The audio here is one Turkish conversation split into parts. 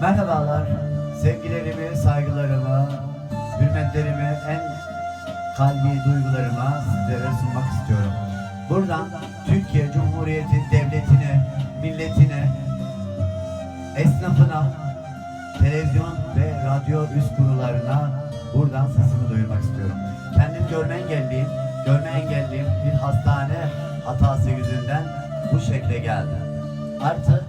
Merhabalar, sevgilerimi, saygılarımı, hürmetlerimi, en kalbi duygularımı sizlere sunmak istiyorum. Buradan Türkiye Cumhuriyeti Devleti'ne, milletine, esnafına, televizyon ve radyo üst kurullarına buradan sesimi duyurmak istiyorum. Kendim görme engelliyim, görme engelliyim bir hastane hatası yüzünden bu şekle geldi. Artı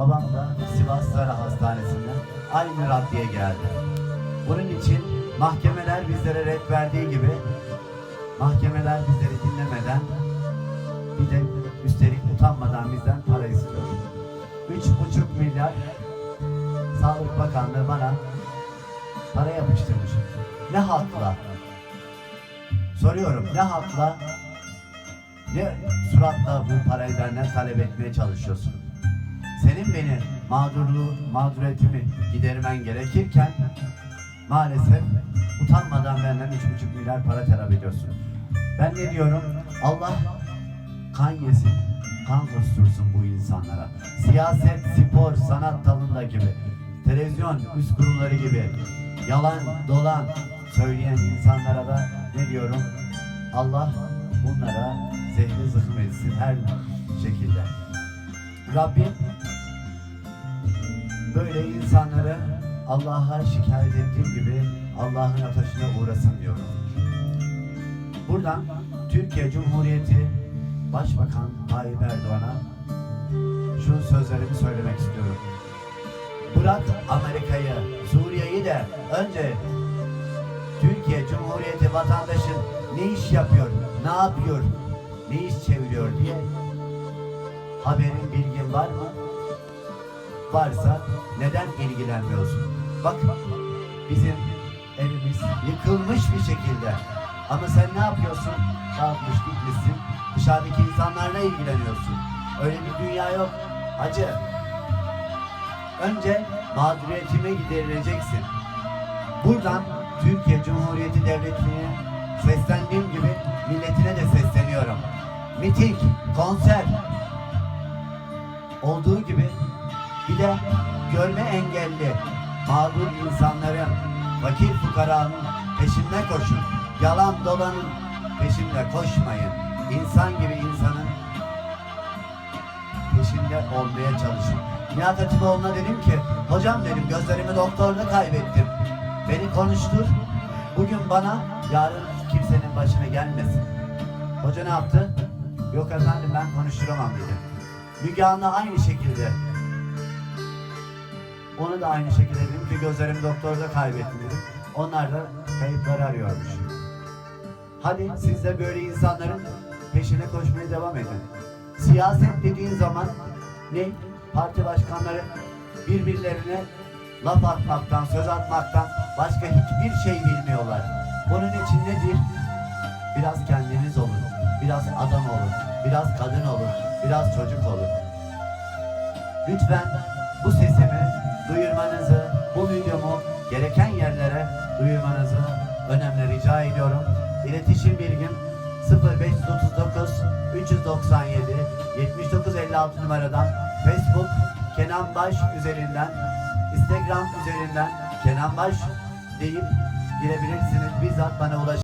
babam da Sivas Sara Hastanesi'nden aynı raddeye geldi. Bunun için mahkemeler bizlere red verdiği gibi mahkemeler bizleri dinlemeden bir de üstelik utanmadan bizden para istiyor. Üç buçuk milyar Sağlık Bakanlığı bana para yapıştırmış. Ne hakla? Soruyorum ne hakla? Ne suratla bu parayı benden talep etmeye çalışıyorsun? Senin beni mağdurluğu, mağduriyetimi gidermen gerekirken maalesef utanmadan benden üç buçuk milyar para talep ediyorsun. Ben ne diyorum? Allah kan yesin, kan kustursun bu insanlara. Siyaset, spor, sanat dalında gibi, televizyon üst kurulları gibi yalan, dolan söyleyen insanlara da ne diyorum? Allah bunlara zehri zıkkım etsin her şekilde. Rabbim böyle insanları Allah'a şikayet ettiğim gibi Allah'ın ateşine uğrasın diyorum. Buradan Türkiye Cumhuriyeti Başbakan Tayyip Erdoğan'a şu sözlerimi söylemek istiyorum. Bırak Amerika'yı, Suriye'yi de önce Türkiye Cumhuriyeti vatandaşın ne iş yapıyor, ne yapıyor, ne iş çeviriyor diye haberin, bilgin var mı? Varsa neden ilgilenmiyorsun? Bak bizim evimiz yıkılmış bir şekilde. Ama sen ne yapıyorsun? Kalkmış gitmişsin. Dışarıdaki insanlarla ilgileniyorsun. Öyle bir dünya yok. Hacı. Önce mağduriyetime giderileceksin. Buradan Türkiye Cumhuriyeti Devleti'ne seslendiğim gibi milletine de sesleniyorum. Miting, konser olduğu gibi bir de görme engelli mağdur insanların, fakir fukaranın peşinde koşun. Yalan dolanın peşinde koşmayın. İnsan gibi insanın peşinde olmaya çalışın. Nihat Hatipoğlu'na dedim ki, hocam dedim gözlerimi doktorda kaybettim. Beni konuştur. Bugün bana, yarın kimsenin başına gelmesin. Hoca ne yaptı? Yok efendim ben konuşturamam dedi. Müge aynı şekilde. Onu da aynı şekilde dedim ki gözlerimi doktorda kaybettim dedim. Onlar da kayıpları arıyormuş. Hadi siz de böyle insanların peşine koşmaya devam edin. Siyaset dediğin zaman ne? Parti başkanları birbirlerine laf atmaktan, söz atmaktan başka hiçbir şey bilmiyorlar. Bunun için nedir? Biraz kendiniz olun, biraz adam olun, biraz kadın olun, biraz çocuk olun. Lütfen bu sesimi duyurmanızı, bu videomu gereken yerlere duyurmanızı önemli rica ediyorum. İletişim bilgim 0539 397 7956 numaradan Facebook Kenan Baş üzerinden Instagram üzerinden Kenan Baş deyip girebilirsiniz. Bizzat bana ulaş